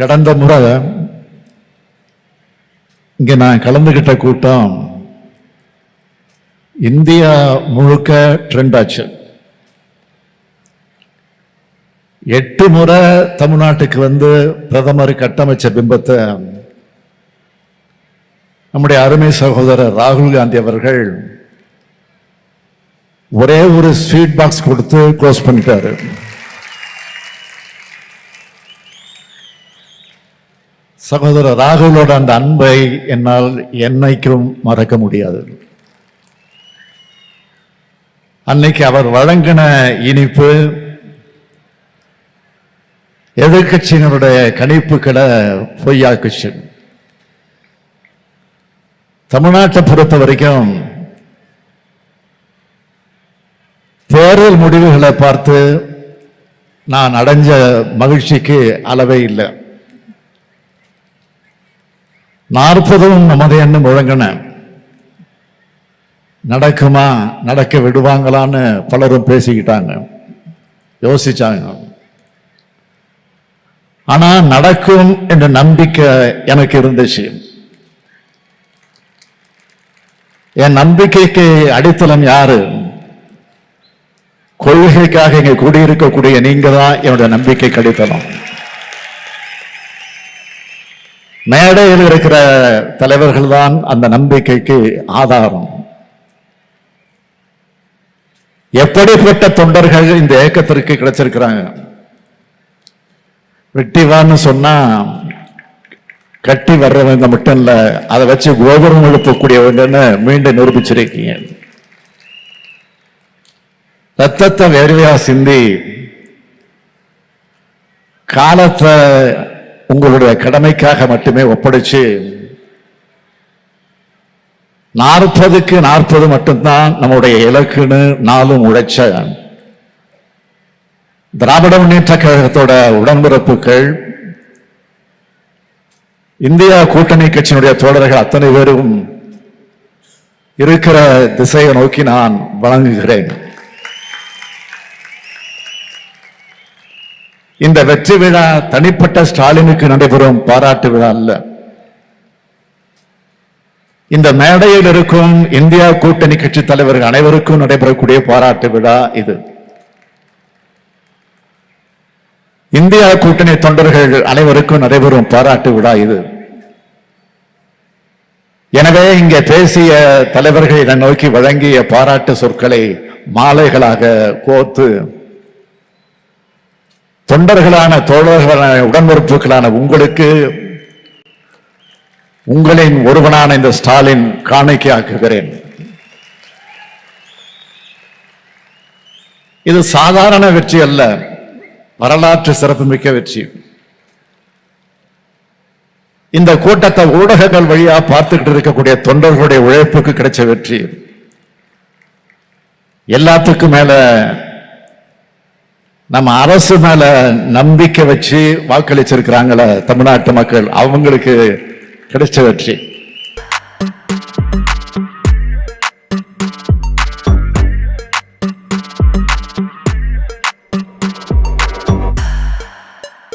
கடந்த முறை இங்கே நான் கலந்துகிட்ட கூட்டம் இந்தியா முழுக்க ட்ரெண்ட் ஆச்சு. எட்டு முறை தமிழ்நாட்டுக்கு வந்து பிரதமர் கட்டமைச்ச பிம்பத்தை நம்முடைய அருமை சகோதரர் ராகுல் காந்தி அவர்கள் ஒரே ஒரு ஸ்வீட் பாக்ஸ் கொடுத்து க்ளோஸ் பண்ணிட்டாரு. சகோதரர் ராகுலோட அந்த அன்பை என்னால் என்னைக்கும் மறக்க முடியாது. அன்னைக்கு அவர் வழங்கின இனிப்பு எதிர்கட்சியினருடைய கணிப்புகளை பொய்யாக்குச்சு. தமிழ்நாட்டை பொறுத்த வரைக்கும் தேர்தல் முடிவுகளை பார்த்து நான் அடைஞ்ச மகிழ்ச்சிக்கு அளவே இல்லை. நாற்பதும் நமது எண்ணம் முழங்கின நடக்குமா நடக்க விடுவாங்களான்னு பலரும் பேசிக்கிட்டாங்க. யோசிச்சாங்க. ஆனா நடக்கும் என்ற நம்பிக்கை எனக்கு இருந்துச்சு. என் நம்பிக்கைக்கு அடித்தளம் யாரு? கொள்கைக்காக இங்க கூடியிருக்கக்கூடிய நீங்க தான் என்னுடைய நம்பிக்கை கடித்தளம் மேடையில் இருக்கிற தலைவர்கள் தான் அந்த நம்பிக்கைக்கு ஆதாரம். எப்படிப்பட்ட தொண்டர்கள் இந்த இயக்கத்திற்கு கிடைச்சிருக்கிறாங்க? வெட்டிவான்னு சொன்னா கட்டி வர்றவங்க மட்டும் இல்ல அதை வச்சு கோபுரம் எழுப்பக்கூடியவங்கன்னு மீண்டும் நிரூபிச்சிருக்கீங்க. ரத்தத்தை வேர்வையா சிந்தி காலத்தை உங்களுடைய கடமைக்காக மட்டுமே ஒப்படைச்சு நாற்பதுக்கு நாற்பது மட்டும்தான் நம்முடைய இலக்குன்னு நாளும் உழைச்ச திராவிட முன்னேற்ற கழகத்தோட உடன்பிறப்புகள் இந்தியா கூட்டணி கட்சியினுடைய தோழர்கள் அத்தனை பேரும் இருக்கிற திசையை நோக்கி நான் வழங்குகிறேன். இந்த வெற்றி விழா தனிப்பட்ட ஸ்டாலினுக்கு நடைபெறும் பாராட்டு விழா அல்ல. இந்த மேடையில் இருக்கும் இந்தியா கூட்டணி கட்சி தலைவர்கள் அனைவருக்கும் நடைபெறக்கூடிய பாராட்டு விழா இது. இந்தியா கூட்டணி தொண்டர்கள் அனைவருக்கும் நடைபெறும் பாராட்டு விழா இது. எனவே இங்கே பேசிய தலைவர்கள் இதை நோக்கி வழங்கிய பாராட்டு சொற்களை மாலைகளாக கோர்த்து தொண்டர்களான தோழர்களான உடன்பிறப்புகளான உங்களுக்கு உங்களின் ஒருவனான இந்த ஸ்டாலின் காணிக்கையாக்குகிறேன். இது சாதாரண வெற்றி அல்ல வரலாற்று சிறப்புமிக்க வெற்றி. இந்த கூட்டத்தை ஊடகங்கள் வழியா பார்த்துக்கிட்டு இருக்கக்கூடிய தொண்டர்களுடைய உழைப்புக்கு கிடைச்ச வெற்றி. எல்லாத்துக்கும் மேல நம்ம அரசு மேல நம்பிக்கை வச்சு வாக்களிச்சிருக்கிறாங்களே தமிழ்நாட்டு மக்கள் அவங்களுக்கு கிடைச்ச வெற்றி.